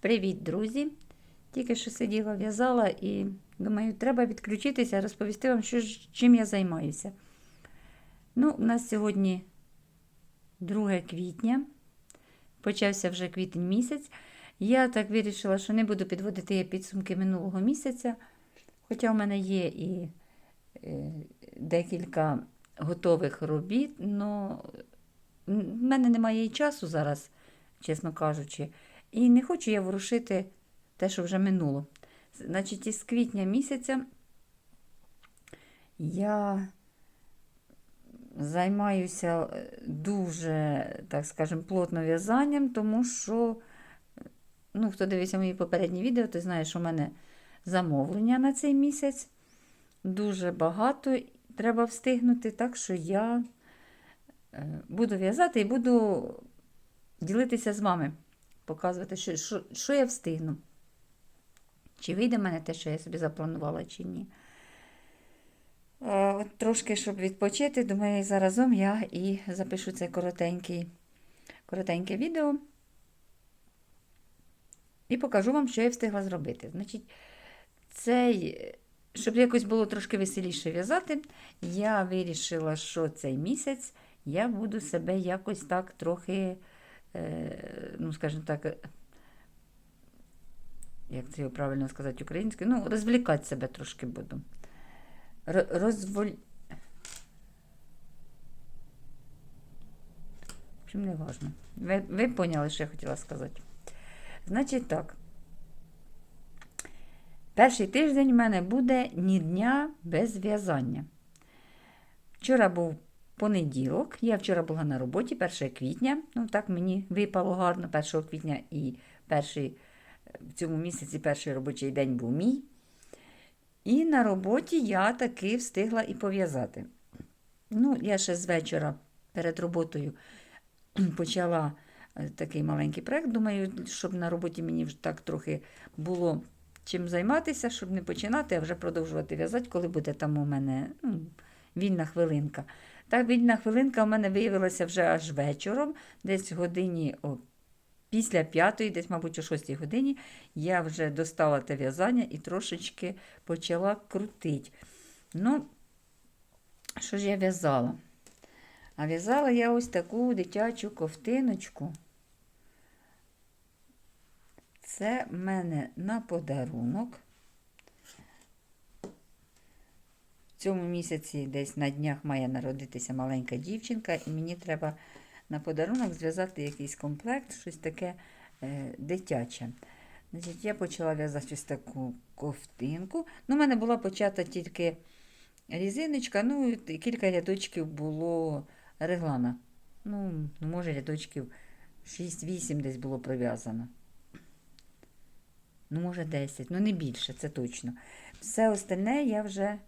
Привіт, друзі! Тільки що сиділа, в'язала і думаю, треба відключитися, розповісти вам, що, чим я займаюся. Ну, у нас сьогодні 2 квітня, почався вже квітень місяць. Я так вирішила, що не буду підводити підсумки минулого місяця, хоча в мене є і е, декілька готових робіт, але в мене немає і часу зараз, чесно кажучи. І не хочу я ворушити те, що вже минуло. Значить, із квітня місяця я займаюся е, дуже, так скажемо, плотно в'язанням, тому що, ну, хто дивився мої попередні відео, той знає, що в мене замовлення на цей місяць. Дуже багато треба встигнути, так що я е, буду в'язати і буду ділитися з вами показувати, що, що, що я встигну. Чи вийде в мене те, що я собі запланувала, чи ні. Е, От трошки, щоб відпочити, думаю, заразом я і запишу це коротенький, коротеньке відео. І покажу вам, що я встигла зробити. Значить, цей, щоб якось було трошки веселіше в'язати, я вирішила, що цей місяць я буду себе якось так трохи ну, скажімо так, е, як це його правильно сказати українською, ну, розвлікати себе трошки буду. Розволь... В общем, не важно. Ви, ви поняли, що я хотіла сказати. Значить так. Перший тиждень в мене буде ні дня без в'язання. Вчора був понеділок. Я вчора була на роботі 1 квітня. Ну, так мені випало гарно 1 квітня і перший, в цьому місяці перший робочий день був мій. І на роботі я таки встигла і пов'язати. Ну, я ще з вечора перед роботою почала е, такий маленький проєкт. Думаю, щоб на роботі мені вже так трохи було чим займатися, щоб не починати, а вже продовжувати в'язати, коли буде там у мене ну, вільна хвилинка. Та вільна хвилинка у мене виявилася вже аж вечором, десь годині о, після п'ятої, десь, мабуть, о шостій годині, я вже достала те в'язання і трошечки почала крутити. Ну, що ж я в'язала? А в'язала я ось таку дитячу ковтиночку. Це в мене на подарунок. В цьому місяці десь на днях має народитися маленька дівчинка, і мені треба на подарунок зв'язати якийсь комплект, щось таке е, дитяче. Значить, Я почала в'язати ось таку ковтинку. Ну, У мене була почата тільки різиночка, ну і кілька рядочків було реглана. Ну, може, рядочків 6-8 десь було пров'язано. Ну, може, 10, ну не більше, це точно. Все остальне я вже,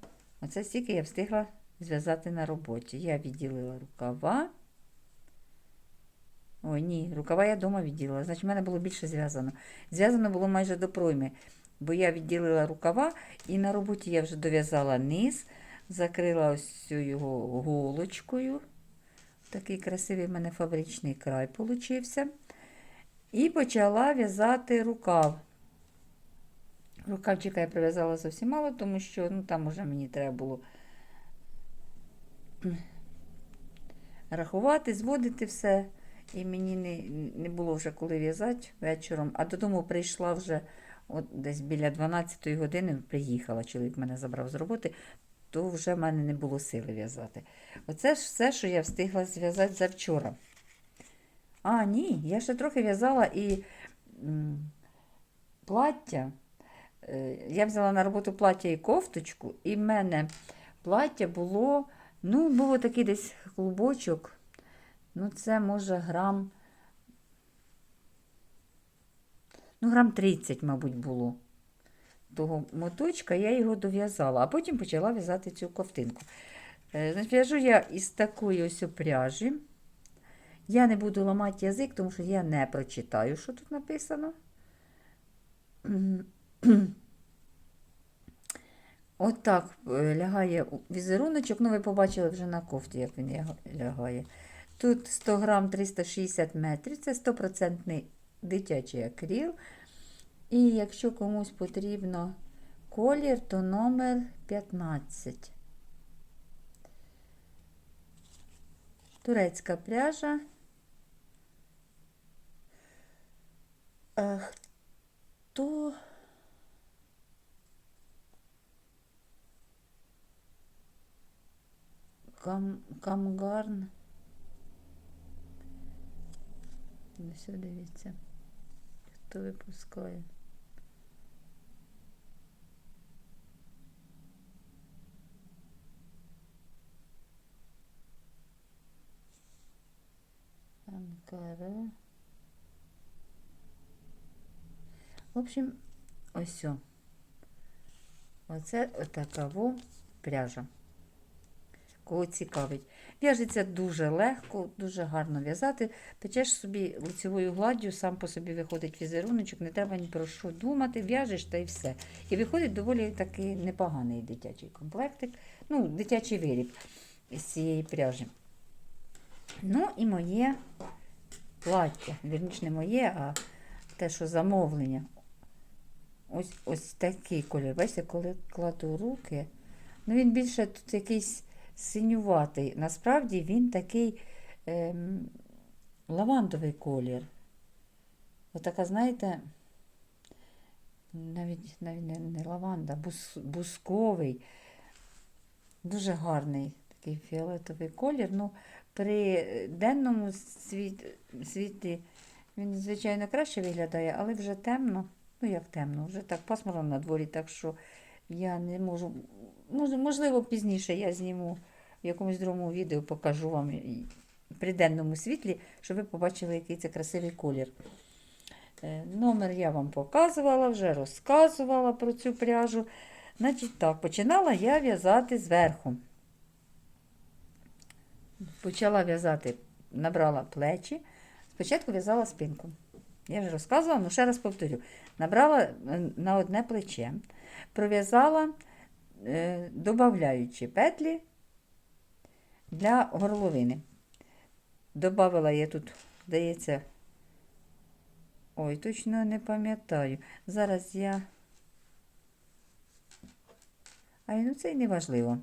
оце стільки я встигла зв'язати на роботі. Я відділила рукава. Ой, ні, рукава я вдома відділила. Значить, в мене було більше зв'язано. Зв'язано було майже до пройми, бо я відділила рукава і на роботі я вже дов'язала низ, закрила ось цю його голочкою. Такий красивий в мене фабричний край получився. І почала в'язати рукав. Рукавчика я прив'язала зовсім мало, тому що ну, там вже мені треба було рахувати, зводити все. І мені не, не було вже коли в'язати вечором. А додому прийшла вже от десь біля 12 години, приїхала, чоловік мене забрав з роботи, то вже в мене не було сили в'язати. Оце ж все, що я встигла зв'язати завчора. А, ні, я ще трохи в'язала і м, плаття. Е, Я взяла на роботу плаття і кофточку, і в мене плаття було, ну, було такий десь клубочок. Ну, це може грам. Ну, грам 30, мабуть, було. Того моточка, я його дов'язала, а потім почала в'язати цю ковтинку. Е, Значить, в'яжу я із такої ось пряжі. Я не буду ламати язик, тому що я не прочитаю, що тут написано. Отак е, лягає візеруночок. Ну, ви побачили вже на кофті, як він лягає. Тут 100 грам 360 метрів. Це 100% дитячий акріл. І якщо комусь потрібно колір, то номер 15. Турецька пряжа. А хто? Камгарн. Ну, все, дивіться. Хто випускає? Анкара. В общем, ось. Оце отака во пряжа. Кого цікавить. В'яжеться дуже легко, дуже гарно в'язати. Печеш собі лицевою гладдю, сам по собі виходить візеруночок, не треба ні про що думати, в'яжеш та й все. І виходить доволі такий непоганий дитячий комплектик, ну, дитячий виріб з цієї пряжі. Ну і моє плаття. Вірніше, не моє, а те, що замовлення. Ось ось такий колір. Бачите, коли кладу руки, ну він більше тут якийсь синюватий. Насправді він такий ем, лавандовий колір. Отака, знаєте, навіть, навіть не, не лаванда, бус, бусковий. Дуже гарний такий фіолетовий колір. Ну, при денному світ, світлі він, звичайно, краще виглядає, але вже темно. Ну, як темно, вже так пасмурно на дворі, так що я не можу. Можливо, пізніше я зніму в якомусь другому відео, покажу вам при денному світлі, щоб ви побачили, який це красивий колір. Е, Номер я вам показувала, вже розказувала про цю пряжу. Значить так, починала я в'язати зверху. Почала в'язати, набрала плечі, спочатку в'язала спинку. Я вже розказувала, але ще раз повторю. Набрала е, на одне плече, пров'язала, е, додаючи петлі для горловини. Добавила я тут, здається, ой, точно не пам'ятаю. Зараз я. Ай, ну це й не важливо.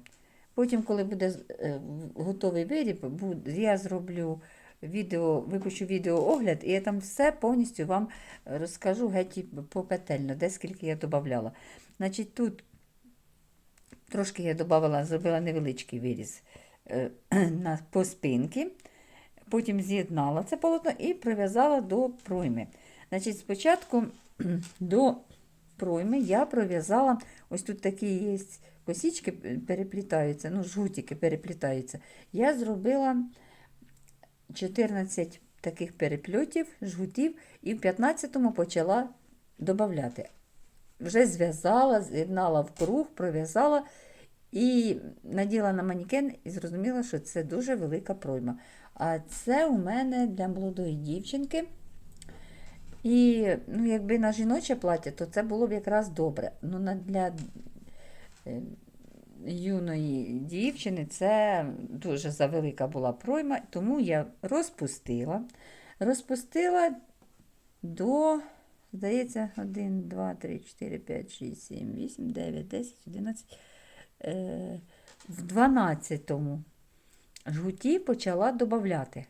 Потім, коли буде е, готовий виріб, я зроблю відео, випущу відеоогляд, і я там все повністю вам розкажу геть попетельно, де скільки я додавала. Значить, тут трошки я додавала, зробила невеличкий виріз е, по спинки, потім з'єднала це полотно і прив'язала до пройми. Значить, спочатку до пройми я пров'язала, ось тут такі є косічки переплітаються, ну, жгутики переплітаються. Я зробила 14 таких перепльотів, жгутів, і в 15-му почала додати. Вже зв'язала, з'єднала в круг, пров'язала і наділа на манікен і зрозуміла, що це дуже велика пройма. А це у мене для молодої дівчинки. І ну, якби на жіноче плаття, то це було б якраз добре. Ну, для е, юної дівчини це дуже завелика була пройма, тому я розпустила. Розпустила до, здається, 1, 2, 3, 4, 5, 6, 7, 8, 9, 10, 11. Е, в 12-му жгуті почала додати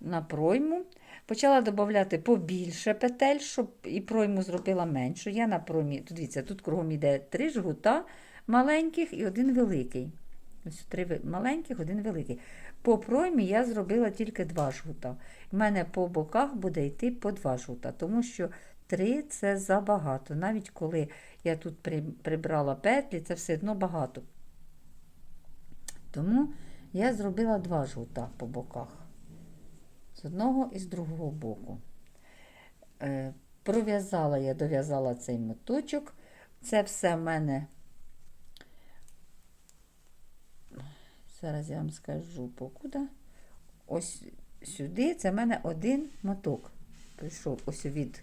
на пройму. Почала додати побільше петель, щоб і пройму зробила меншу. Я на проймі, тут дивіться, тут кругом йде три жгута маленьких і один великий. Ось три маленьких, один великий. По проймі я зробила тільки два жгута. У мене по боках буде йти по два жгута, тому що три це забагато. Навіть коли я тут прибрала петлі, це все одно багато. Тому я зробила два жгута по боках. З одного і з другого боку. Е, пров'язала я, дов'язала цей моточок. Це все в мене. Зараз я вам скажу покуда. Ось сюди це в мене один моток. Прийшов ось від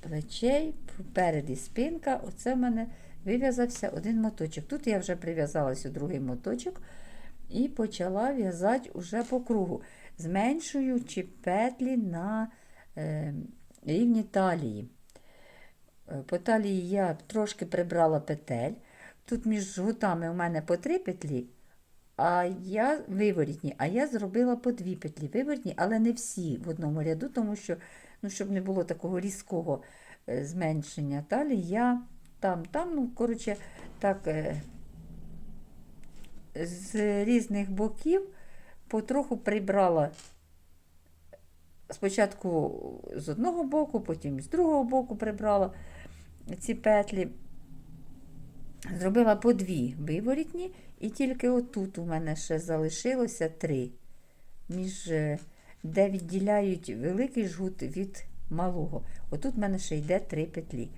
плечей, перед і спинка. Оце в мене вив'язався один моточок. Тут я вже прив'язалася другий моточок і почала в'язати уже по кругу, зменшуючи петлі на е, рівні талії. Е, По талії я трошки прибрала петель. Тут між жгутами у мене по три петлі, а я виворітні, а я зробила по дві петлі виворітні, але не всі в одному ряду, тому що, ну, щоб не було такого різкого е, зменшення талії, я там, там, ну, коротше, так, е, з різних боків потроху прибрала спочатку з одного боку, потім з другого боку прибрала ці петлі. Зробила по дві виворітні, і тільки отут у мене ще залишилося три, між, е, де відділяють великий жгут від малого. Отут в мене ще йде три петлі.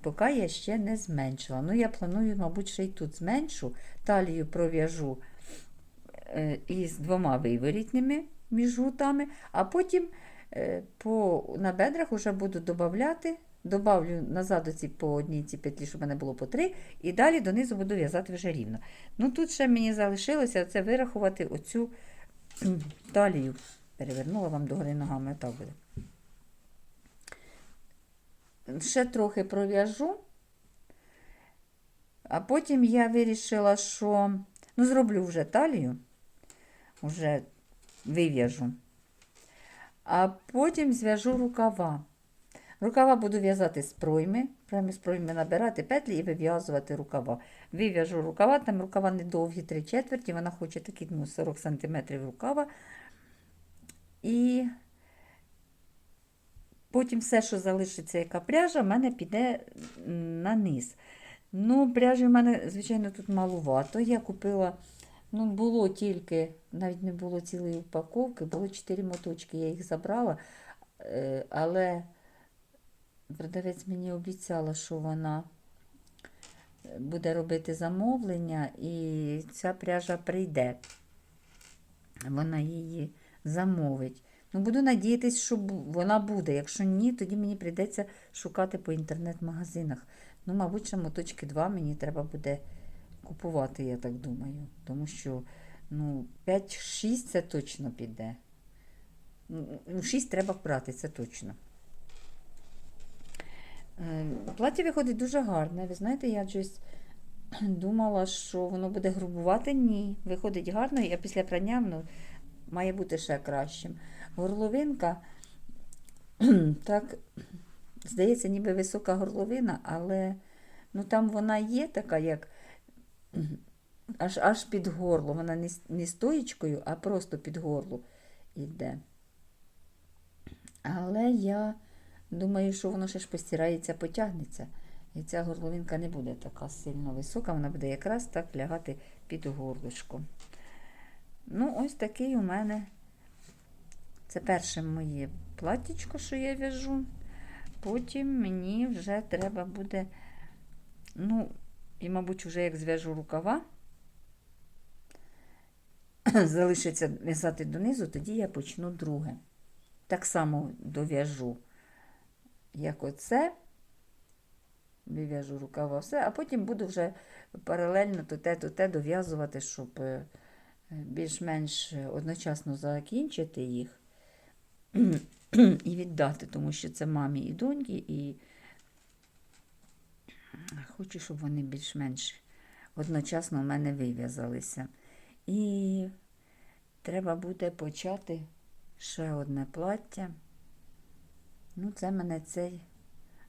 Поки я ще не зменшила. Ну, я планую, мабуть, ще й тут зменшу. Талію пров'яжу е, із двома виворітними між жгутами, а потім по, на бедрах вже буду додавати. Добавлю назад оці по одній ці петлі, щоб мене було по три, і далі донизу буду в'язати вже рівно. Ну тут ще мені залишилося це вирахувати оцю талію. Перевернула вам догори ногами, так буде. Ще трохи пров'яжу, а потім я вирішила, що ну, зроблю вже талію, вже вив'яжу, а потім зв'яжу рукава. Рукава буду в'язати з пройми, прямо з пройми набирати петлі і вив'язувати рукава. Вив'яжу рукава, там рукава недовгі, 3 четверті, вона хоче такі ну, 40 см рукава. І потім все, що залишиться, яка пряжа, в мене піде на низ. Ну, пряжі в мене, звичайно, тут малувато. Я купила, ну, було тільки, навіть не було цілої упаковки, було 4 моточки, я їх забрала, е, але продавець мені обіцяла, що вона буде робити замовлення, і ця пряжа прийде. Вона її замовить. Ну, буду надіятися, що вона буде. Якщо ні, тоді мені прийдеться шукати по інтернет-магазинах. Ну, мабуть, ще моточки 2 мені треба буде купувати, я так думаю. Тому що ну, 5-6 це точно піде. Ну, 6 треба брати, це точно. Е, Плаття виходить дуже гарне. Ви знаєте, я щось думала, що воно буде грубувати. Ні, виходить гарно, і після прання воно має бути ще кращим. Горловинка, так, здається, ніби висока горловина, але ну, там вона є така, як аж, аж під горло. Вона не, не стоїчкою, а просто під горло йде. Але я думаю, що воно ще ж постирається, потягнеться. І ця горловинка не буде така сильно висока, вона буде якраз так лягати під горлишко. Ну, ось такий у мене. Це перше моє платтячко, що я в'яжу. Потім мені вже треба буде, ну, і, мабуть, вже як зв'яжу рукава, залишиться в'язати донизу, тоді я почну друге. Так само дов'яжу, як оце. Вив'яжу рукава, все, а потім буду вже паралельно то те, то те дов'язувати, щоб е, більш-менш одночасно закінчити їх і віддати, тому що це мамі і доньки, і хочу, щоб вони більш-менш одночасно в мене вив'язалися. І треба буде почати ще одне плаття. Ну, це мене цей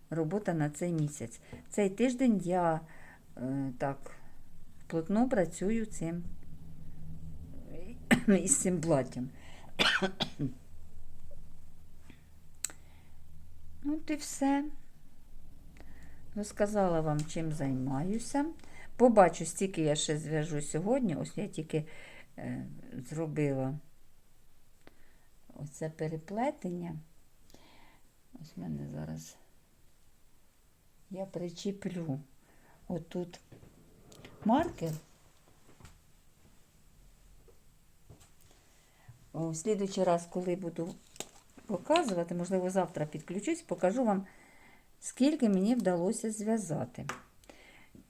робота на цей місяць. Цей тиждень я е, так плотно працюю цим із цим платтям. От і все. Розказала вам, чим займаюся. Побачу, стільки я ще зв'яжу сьогодні. Ось я тільки е, зробила оце переплетення. Ось в мене зараз я причіплю отут маркер. В слідуючий раз, коли буду показувати, можливо, завтра підключусь, покажу вам, скільки мені вдалося зв'язати.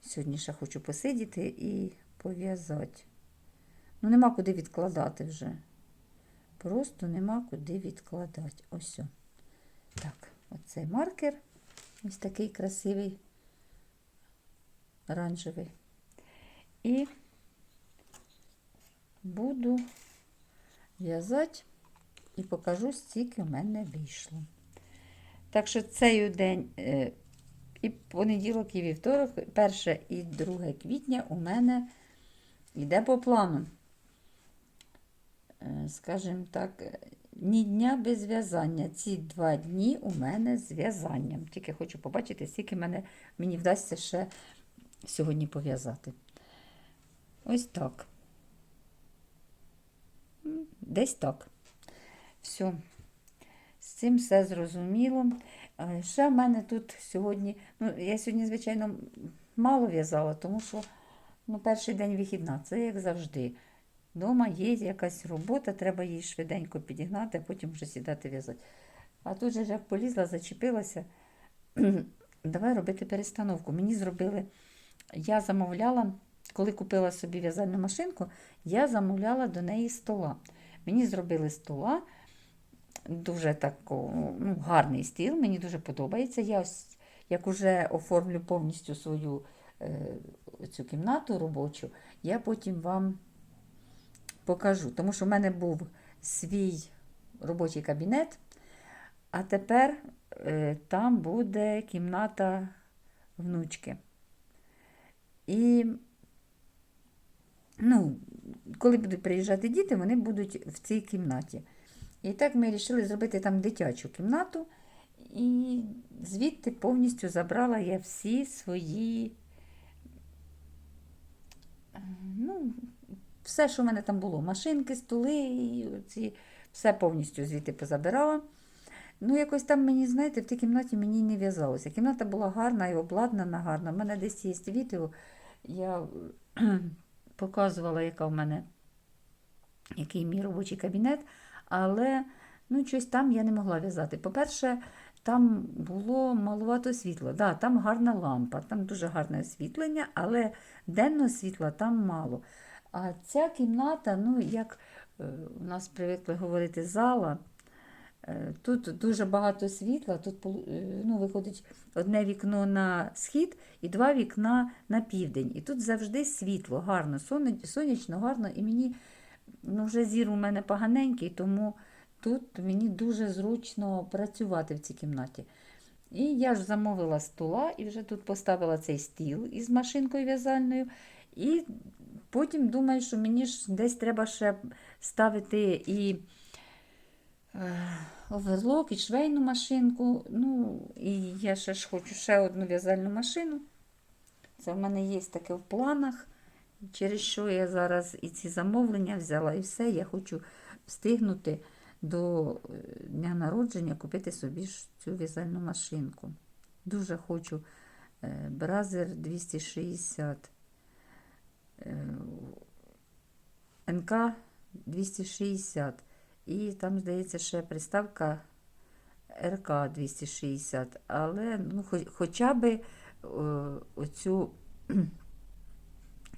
Сьогодні ще хочу посидіти і пов'язати. Ну, нема куди відкладати вже. Просто нема куди відкладати. Ось. Так, оце цей маркер. Ось такий красивий, оранжевий. І буду в'язати і покажу, стільки в мене вийшло. Так що цей день е, і понеділок, і вівторок, 1 і 2 квітня у мене йде по плану. Е, Скажімо так, ні дня без в'язання. Ці два дні у мене з в'язанням. Тільки хочу побачити, скільки мене, мені вдасться ще сьогодні пов'язати. Ось так. Десь так. Все. Цим все зрозуміло. Е, Ще в мене тут сьогодні, ну, я сьогодні, звичайно, мало в'язала, тому що ну, перший день вихідна, це як завжди. Дома є якась робота, треба її швиденько підігнати, а потім вже сідати в'язати. А тут же як полізла, зачепилася. Давай робити перестановку. Мені зробили, я замовляла, коли купила собі в'язальну машинку, я замовляла до неї стола. Мені зробили стола, дуже тако, ну, гарний стіл, мені дуже подобається. Я ось, як уже оформлю повністю свою е, цю кімнату робочу, я потім вам покажу. Тому що в мене був свій робочий кабінет, а тепер е, там буде кімната внучки. І, ну, коли будуть приїжджати діти, вони будуть в цій кімнаті. І так ми вирішили зробити там дитячу кімнату. І звідти повністю забрала я всі свої. е, Ну, все, що в мене там було. Машинки, столи, і все повністю звідти позабирала. Ну, якось там мені, знаєте, в тій кімнаті мені не в'язалося. Кімната була гарна і обладнана гарно. У мене десь є відео. Я показувала, яка в мене, який мій робочий кабінет, але ну, щось там я не могла в'язати. По-перше, там було маловато світла. Да, там гарна лампа, там дуже гарне освітлення, але денного світла там мало. А ця кімната, ну, як е, у нас привикли говорити, зала. Е, Тут дуже багато світла, тут е, ну, виходить одне вікно на схід і два вікна на південь. І тут завжди світло, гарно, сонячно, гарно. І мені ну, вже зір у мене поганенький, тому тут мені дуже зручно працювати в цій кімнаті. І я ж замовила стола і вже тут поставила цей стіл із машинкою в'язальною. І потім думаю, що мені ж десь треба ще ставити і е, оверлок, і швейну машинку. Ну, і я ще ж хочу ще одну в'язальну машину. Це в мене є таке в планах, через що я зараз і ці замовлення взяла, і все. Я хочу встигнути до е, дня народження купити собі цю в'язальну машинку. Дуже хочу е, Бразер 260. е, НК 260. І там, здається, ще приставка РК 260. Але ну, хоч, хоча б е, оцю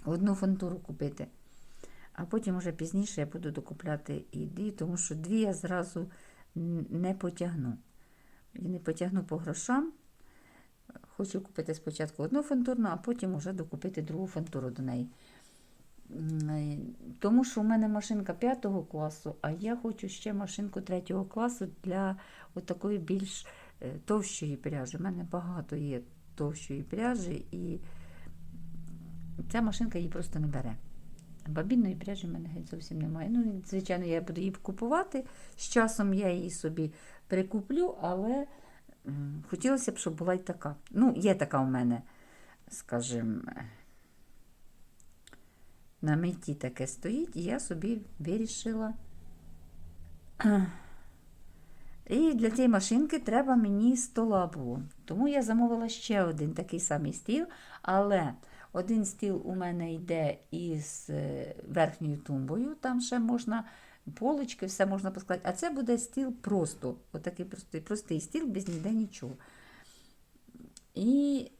одну фантуру купити. А потім уже пізніше я буду докупляти і дві, тому що дві я зразу не потягну. І не потягну по грошам. Хочу купити спочатку одну фантурну, а потім вже докупити другу фантуру до неї. Е, Тому що у мене машинка 5 класу, а я хочу ще машинку 3 класу для такої більш е, товщої пряжі. У мене багато є товщої пряжі, і ця машинка її просто не бере. Бабінної пряжі в мене геть зовсім немає. Ну, звичайно, я буду її купувати. З часом я її собі прикуплю, але хотілося б, щоб була й така. Ну, є така у мене, скажімо, на меті таке стоїть, і я собі вирішила. І для цієї машинки треба мені стола було. Тому я замовила ще один такий самий стіл, але один стіл у мене йде із е, верхньою тумбою, там ще можна полочки, все можна поскладати. А це буде стіл просто, отакий простий, простий стіл, без ніде нічого. І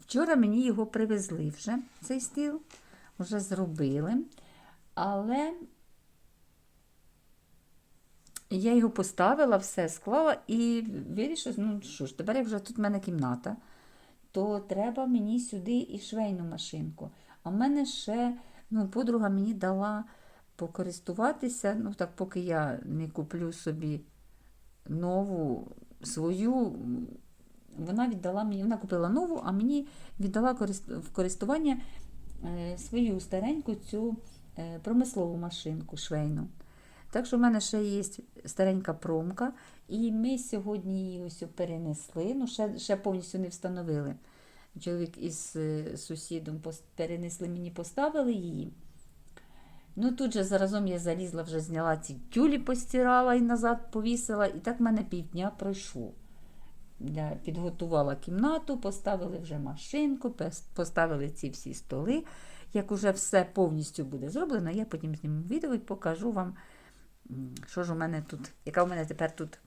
вчора мені його привезли вже, цей стіл, вже зробили. Але Я його поставила, все склала і вирішила, ну що ж, тепер як вже тут в мене кімната, то треба мені сюди і швейну машинку. А в мене ще ну, подруга мені дала покористуватися, ну так, поки я не куплю собі нову свою. Вона віддала мені, вона купила нову, а мені віддала в користування е, свою стареньку цю е, промислову машинку швейну. Так що в мене ще є старенька промка, і ми сьогодні її ось перенесли, ну ще, ще повністю не встановили. Чоловік із е, сусідом перенесли мені, поставили її. Ну тут же заразом я залізла, вже зняла ці тюлі, постирала і назад повісила, і так в мене півдня пройшло. Я підготувала кімнату, поставили вже машинку, поставили ці всі столи. Як уже все повністю буде зроблено, я потім зніму відео і покажу вам, що ж у мене тут, яка у мене тепер тут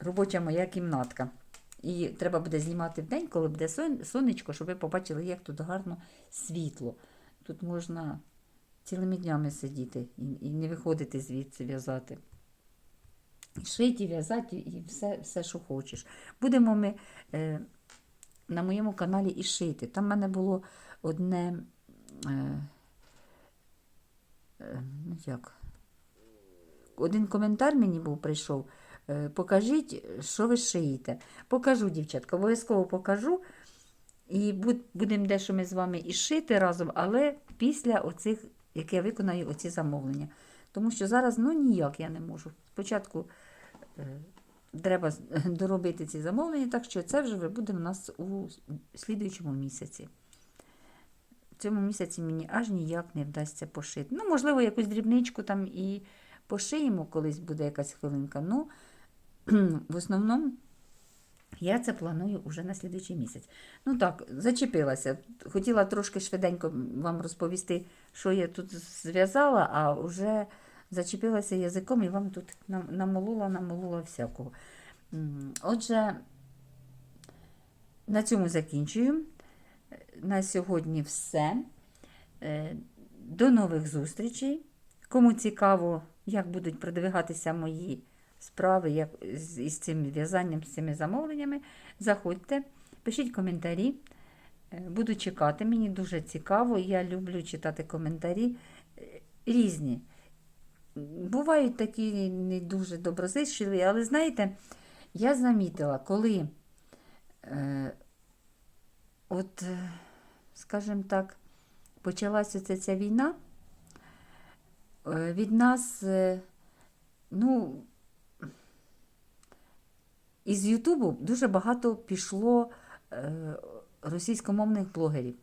робоча моя кімнатка. І треба буде знімати в день, коли буде сонечко, щоб ви побачили, як тут гарно світло. Тут можна цілими днями сидіти і, не виходити звідси в'язати. І шити, і в'язати, і все, все, що хочеш. Будемо ми е, на моєму каналі і шити. Там в мене було одне. Е, е, ну як, один коментар мені був прийшов. Е, покажіть, що ви шиєте. Покажу, дівчатка, обов'язково покажу. І будемо дещо ми з вами і шити разом, але після оцих, як я виконаю оці замовлення. Тому що зараз ну ніяк я не можу. Спочатку е, треба доробити ці замовлення, так що це вже буде у нас у слідуючому місяці. В цьому місяці мені аж ніяк не вдасться пошити. Ну, можливо, якусь дрібничку там і пошиємо, колись буде якась хвилинка. Ну, в основному я це планую уже на слідуючий місяць. Ну так, зачепилася. Хотіла трошки швиденько вам розповісти, що я тут зв'язала, а вже зачепилася язиком і вам тут нам- намолола, намолола всякого. Отже, на цьому закінчую. На сьогодні все. Е, До нових зустрічей. Кому цікаво, як будуть продвигатися мої справи як з- із цим в'язанням, з цими замовленнями, заходьте, пишіть коментарі. Е, Буду чекати. Мені дуже цікаво. Я люблю читати коментарі е, різні. Бувають такі не дуже доброзичливі, але знаєте, я замітила, коли, е, от, е, скажімо так, почалася ця, ця війна, від нас, е, ну, із Ютубу дуже багато пішло е, російськомовних блогерів.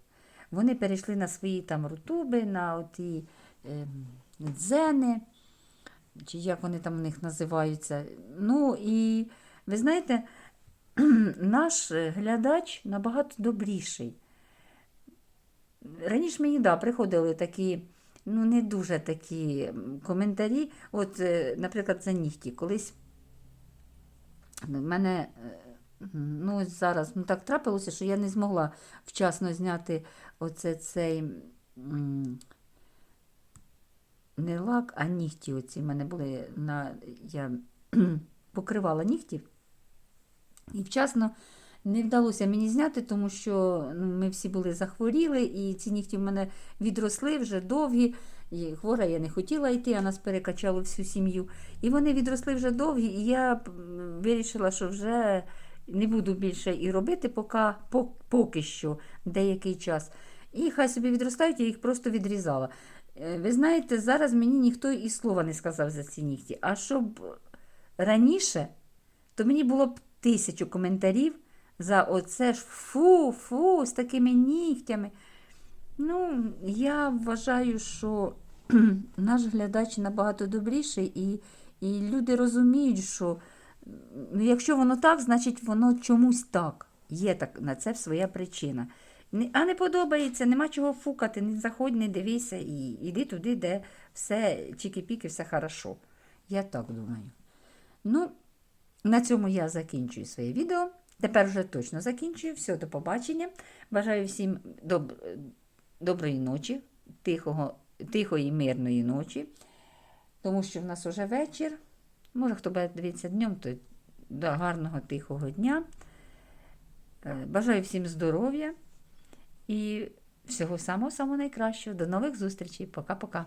Вони перейшли на свої там рутуби, на оті е, дзени, чи як вони там у них називаються. Ну і ви знаєте, наш е, глядач набагато добріший. Раніше мені да, приходили такі, ну не дуже такі коментарі. От, е, наприклад, за нігті. Колись в мене е, ну, зараз ну, так трапилося, що я не змогла вчасно зняти оце цей не лак, а нігті. Оці в мене були на я покривала нігті. І вчасно не вдалося мені зняти, тому що ну, ми всі були захворіли, і ці нігті в мене відросли вже довгі. І хвора я не хотіла йти, а нас перекачало всю сім'ю. І вони відросли вже довгі, і я вирішила, що вже не буду більше і робити, поки, поки що деякий час. І хай собі відростають, я їх просто відрізала. Е, Ви знаєте, зараз мені ніхто і слова не сказав за ці нігті. А щоб раніше, то мені було б тисячу коментарів за оце ж фу, фу, з такими нігтями. Ну, я вважаю, що наш глядач набагато добріший, і, і люди розуміють, що ну, якщо воно так, значить воно чомусь так. Є так на це своя причина. А не подобається, нема чого фукати, не заходь, не дивися і іди туди, де все чіки-піки, все хорошо. Я так думаю. Ну, на цьому я закінчую своє відео. Тепер вже точно закінчую. Все, до побачення. Бажаю всім доб... доброї ночі, тихого, тихої, мирної ночі, тому що в нас уже вечір. Може, хто буде дивитися днем, то до гарного тихого дня. Е, Бажаю всім здоров'я і всього самого самого найкращого. До нових зустрічей. Пока-пока.